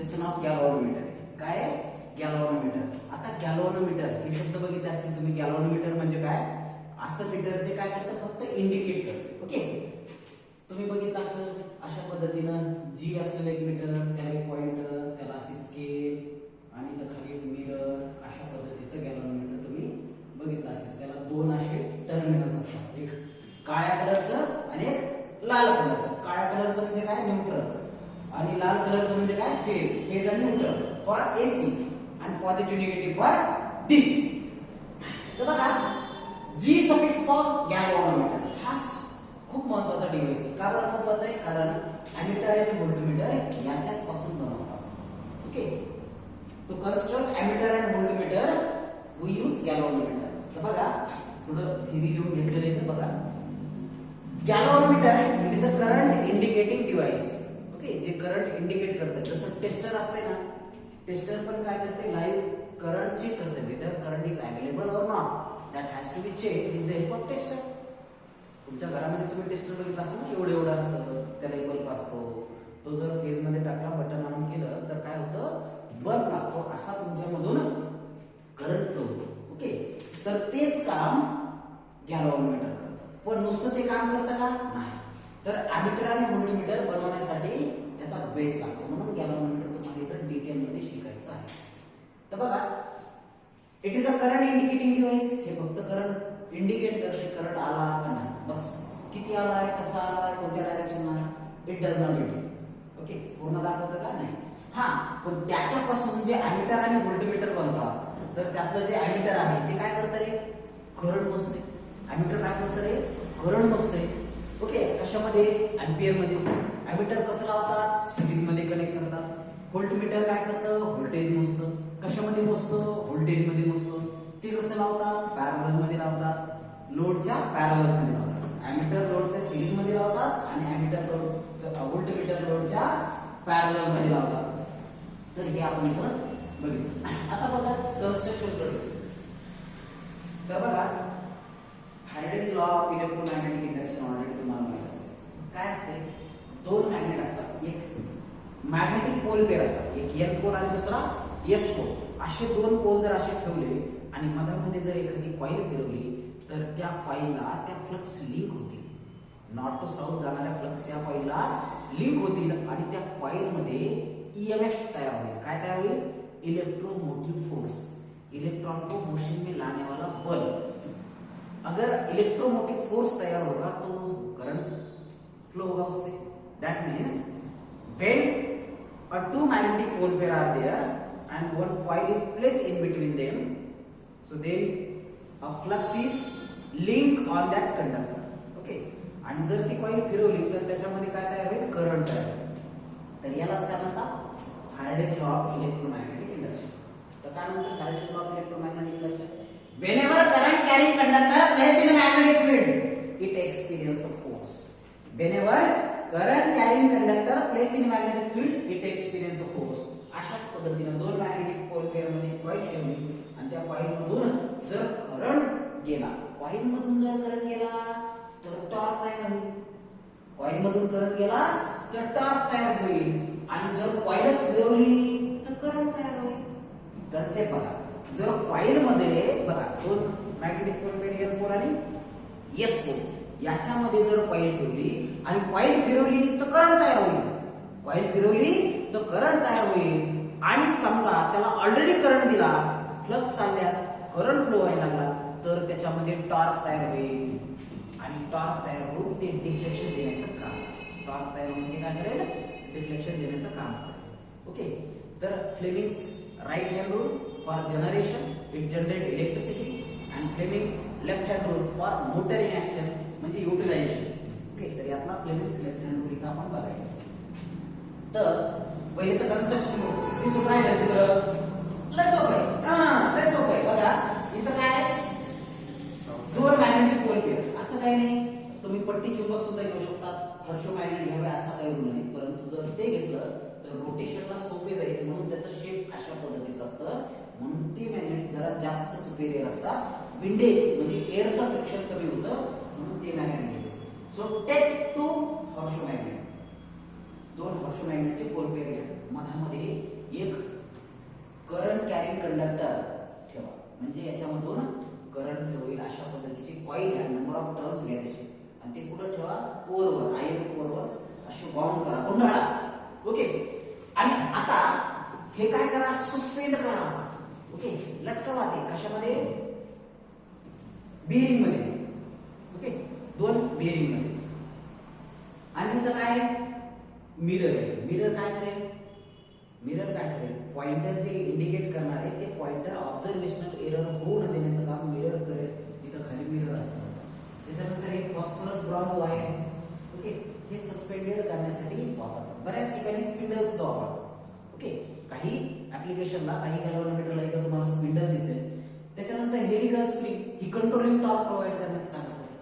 त्याचं नाव गॅलॉनोमीटर आहे. काय गॅलॉनोमीटर. आता गॅलॉनोमीटर हे शब्द बघितले असतील तुम्ही गॅलॉनोमीटर म्हणजे काय? असं मीटर जे काय करतं? फक्त इंडिकेट करते. ओके? तुम्ही बघितलं असं अशा पद्धतीनं जी असलेलं एक मीटर त्याला एक पॉईंट त्याला अशी स्केल आणि इथं खाली मिरर अशा पद्धतीचं गॅलव्हॅनोमीटर तुम्ही बघितलं असेल त्याला दोन असे टर्मिनल्स असतात एक काळ्या कलरचं आणि एक लाल कलरचं काळ्या कलरचं म्हणजे काय न्यूट्रल आणि लाल कलरचं म्हणजे काय is a neutral for for AC आणि पॉझिटिव्ह for फॉर डीसी तर बघा जी सफिक्स फॉर गॅलोमीटर हा खूप महत्त्वाचा डिव्हाइस आहे का बरं महत्त्वाचा आहे? कारण ॲमिटर आणि व्होल्टमीटर याच्याच पासून बनवतात. Okay to construct ammeter and voltmeter we use galvanometer तर बघा थोडं थिअरी लिहून घेतलेलं आहे तर बघा. Galvanometer it is a current indicating device okay जे करंट इंडिकेट करतं जसं टेस्टर असते ना टेस्टर पण काय करते लाईव्ह करंट चेक करते whether current is available or not that has to be check with the help of tester तुमच्या घरामध्ये तुम्ही टेस्टर बघितला असेल ना एवढं एवढं असतं त्याला एक बल्ब असतो. तो जर फेजमध्ये टाकला बटन ऑन केलं तर काय होतं? बल्ब लागतो असा तुमच्यामधून करंट फ्लो होतो. ओके तर तेच काम गॅलोमीटर करतं. पण नुसतं ते काम करतं का? नाही. तर ॲमिटर आणि व्होल्टमीटर बनवण्यासाठी त्याचा बेस लागतो. म्हणून गॅलोमीटर तुम्हाला इथं डिटेलमध्ये शिकायचं आहे. तर बघा it is a current indicating device हे फक्त करंट इंडिकेट करते करंट आला का नाही. बस. किती आलाय कसा आलाय कोणत्या डायरेक्शनला it does not indicate okay पूर्ण दाखवतं का नाही? हा. पण त्याच्यापासून जे ऍडिटर आणि व्होल्टमीटर बनतात तर त्यातलं जे ऍडिटर आहे ते काय करतं रे करंट मोजते अॅमीटर काय करतं रे करंट मोजते ओके कशामध्ये अँपियरमध्ये अॅमीटर कसं लावतात सिरीजमध्ये कनेक्ट करतात व्होल्टमीटर काय करतं व्होल्टेज मोजतं कशामध्ये मोजतं व्होल्टेजमध्ये मोजतं ते कसं लावतात? पॅरललमध्ये लावतात. लोडच्या पॅरललमध्ये लावतात. अॅमीटर लोडच्या सिरीजमध्ये लावतात आणि अॅमीटर लोड व्होल्टमीटर लोडच्या पॅरललमध्ये लावतात. तर हे आपण इथं बघितलं. आता बघा कन्स्ट्रक्शनकडे तर बघा Faraday's law of electromagnetic induction already तुम्हाला माहीत असेल. काय असते? दोन मॅग्नेट असतात. एक मॅग्नेटिक पोल पेअर असतात. एक एन पोल आणि दुसरा एस पोल असे दोन पोल जर असे ठेवले आणि मधामध्ये जर एखादी कॉईल फिरवली तर त्या कॉईलला त्या फ्लक्स लिंक होतील. नॉर्थ टू साऊथ जाणाऱ्या फ्लक्स त्या कॉईलला लिंक होतील आणि त्या कॉईलमध्ये ईएमएफ तयार होईल. काय तयार होईल? इलेक्ट्रोमोटिव्ह फोर्स इलेक्ट्रॉन को मोशन में लाने वाला बल. अगर इलेक्ट्रोमोटिव फोर्स तैयार होगा तो करंट फ्लो होगा उससे. That means when a two magnetic pole pair are there and one coil is placed in between them. So then a flux is link on that conductor okay आणि जर ती coil फिरवली तर त्याच्यामध्ये काय तयार होईल करंट तयार तर यालाच काय म्हणतात Faraday's law of electromagnetic induction तर काय म्हणतात Faraday's law of electromagnetic induction whenever current carrying conductor place in magnetic field it experience a force when current carrying conductor place in magnetic field it experience a force अशाच पद्धतीने दोन magnetic pole पेअरमध्ये coil ठेवली आणि त्या coil मधून जर current गेला coil मधून जर करंट गेला तर टॉर्क तयार होईल. कॉईल मधून करंट गेला तर टॉर्क तयार होईल. आणि जर कॉईलच फिरवली तर करंट तयार होईल. कन्सेप्ट बघा. जर कॉईल मध्ये बघा दोन magnetic pole pair N pole आणि एस पोल याच्यामध्ये जर कॉईल ठेवली आणि कॉईल फिरवली तर करंट तयार होईल. कॉईल फिरवली तर करंट तयार होईल. आणि समजा त्याला ऑलरेडी करंट दिला फ्लक्स चालल्यात करंट फ्लो व्हायला लागला तर त्याच्यामध्ये टॉर्क तयार होईल. आणि टॉर्क तयार होऊन ते डिफ्लेक्शन देण्याचं काम. टॉर्क तयार होऊन ते काय करेल? डिफ्लेक्शन देण्याचं काम करेल. ओके तर Fleming's right hand rule for generation it generate electricity and Fleming's left hand rule for motoring action म्हणजे युटिलायझेशन ओके तर यातला फ्लेमिंग्स लेफ्ट हँड रूल इथं आपण बघायचं. तर पहिले तर कन्स्ट्रक्शन दिसून राहिलं चित्र लय सोपं आहे. हा लय सोपं आहे. बघा इथं काय दोन मॅग्नेटिक पोल पेअर असं काही नाही. तुम्ही पट्टी चुंबक सुद्धा घेऊ शकता. हर्षो मॅग्नेट घ्यावे असा काही रूल नाही. परंतु जर ते घेतलं तर रोटेशनला सोपे जाईल. म्हणून त्याचं शेप अशा पद्धतीचं असतं. म्हणून ते मॅग्नेट जरा जास्त सुपेरियर असतात. विंडेज म्हणजे एअरचं फ्रिक्शन कमी होतं. म्हणून ते मॅग्नेट घ्यायचं. So take two horseshoe magnet दोन हॉर्सोमॅग्नेटचे पोल घ्या मधामध्ये एक करंट कॅरिंग कंडक्टर ठेवा. म्हणजे याच्यामधून करंट फ्लो होईल अशा पद्धतीचे कॉईल घ्या नंबर ऑफ टर्न्स घ्या त्याचे आणि ते कुठं ठेवा? कोरवर आय कोरवर. असे बाउंड करा गुंडाळा. ओके आणि आता हे काय करा? सस्पेंड करा. ओके लटकवा ते कशामध्ये? बिअरिंगमध्ये. ओके दोन बिअरिंगमध्ये. आणि इथं काय मिरर आहे. मिरर काय करेल? मिरर काय करेल? पॉइंटर जे इंडिकेट करणार आहे ते पॉइंटर ऑब्झर्वेशनल एरर होऊ न देण्याचं काम मिरर करेल. इथं खाली मिरर असतं. त्याच्यानंतर एक फॉस्फरस ब्रॉन्झ वायर ओके? हे सस्पेंडेड करण्यासाठी वापरतात. बऱ्याच ठिकाणी स्पिंडल सुद्धा वापरतात. ओके? काही ऍप्लिकेशनला काही गॅल्व्हनोमीटरला इथं तुम्हाला स्पिंडल दिसेल. त्याच्यानंतर हेलिकल स्प्रिंग ही कंट्रोलिंग टॉर्क प्रोव्हाइड करण्याचं काम करते.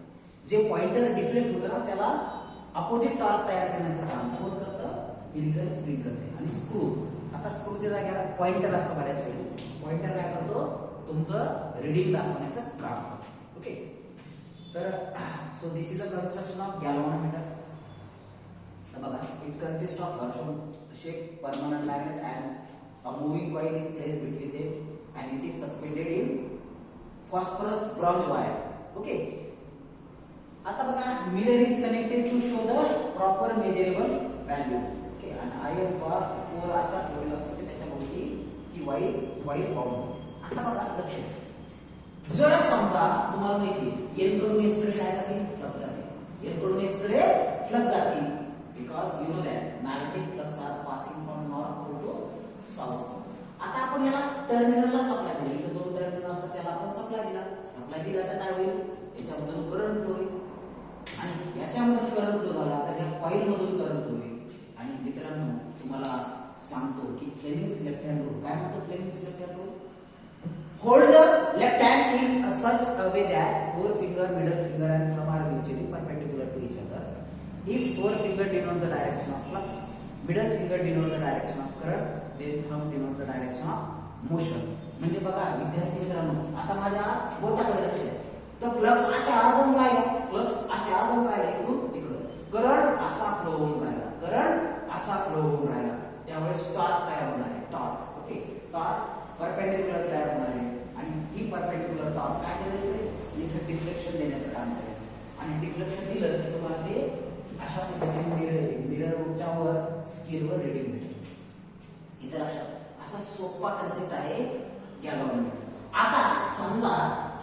जे पॉइंटर डिफ्लेक्ट होतं ना त्याला अपोजिट टॉर्क तयार करण्याचं काम. कोण करतं स्प्रिंग करते. आणि स्क्रू आता स्क्रूच्या जागेला पॉइंटर असतं बऱ्याच वेळेस. पॉइंटर काय करतो? तुमचं रिडिंग दाखवण्याचं काम करतो. ओके तर so this is a construction of galvanometer तर बघा it consist of horseshoe shape permanent magnet and a moving coil is place between them and it is suspended in phosphorus bronze wire okay आता बघा mirror is connected to show the proper measurable value आणि iron bar core असा ठेवलेला असतो की त्याच्याभोवती ती वाईट वाईट पाऊल आता बघा लक्ष जर समजा तुम्हाला माहिती एनकडून एसकडे काय जाते फ्लक्स जाते एनकडून एसकडे फ्लक्स जाते because you know that magnetic flux are passing from north to south आता आपण याला टर्मिनलला सप्लाय दिली इथं दोन टर्मिनल असतात त्याला आपण सप्लाय दिला. सप्लाय दिला तर काय होईल? याच्यामधून करंट होईल. आणि याच्यामधून करंट फ्लो झाला तर या कॉईल मधून करंट लेफ़्ट हँड रूल काय म्हणतो Fleming's left hand rule Hold the left hand in a such a way that forefinger, middle finger, and thumb are mutually perpendicular to each other. If forefinger denote the direction of flux, middle finger denote the direction of current, then thumb denote the direction of motion. म्हणजे बघा विद्यार्थी मित्रांनो आता माझ्या बोटाकडे लक्ष द्या तर flux अशा आजून राहिला फ्लक्स अशा आजून राहिला इकडून तिकडं करंट असा फ्लो होऊन राहिला करंट असा फ्लो होऊन राहिला त्यावेळेस टॉर्क तयार होणार टॉर्क ओके टॉर्क परपेंडिक्युलर तयार होणार आहे आणि ही परपेंडिक्युलर टॉर्क काय करेल इथं डिफ्लेक्शन देण्याचं काम करेल. आणि डिफ्लेक्शन दिलं की तुम्हाला ते अशा पद्धतीने मिरर मिररच्या वर स्केलवर रिडिंग भेटेल इथं लक्षात असा सोपा कन्सेप्ट आहे गॅलोमीटर आता समजा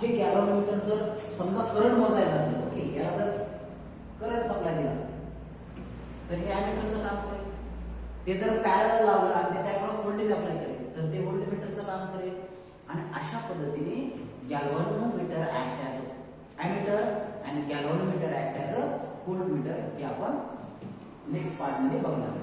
हे गॅलोमीटर जर समजा करंट मोजायला लागलं ओके याला जर करंट सप्लाय दिला तर हे ॲमीटरचं काम करेल. ते जर पॅरल लावलं आणि त्याच्या अक्रॉस व्होल्टेज अप्लाय करेल तर ते व्होल्टमीटरचं काम करेल आणि अशा पद्धतीने गॅल्व्हनोमीटर ऍक्ट ॲज ॲमीटर आणि galvanometer act as a voltmeter हे आपण नेक्स्ट पार्टमध्ये बघणार.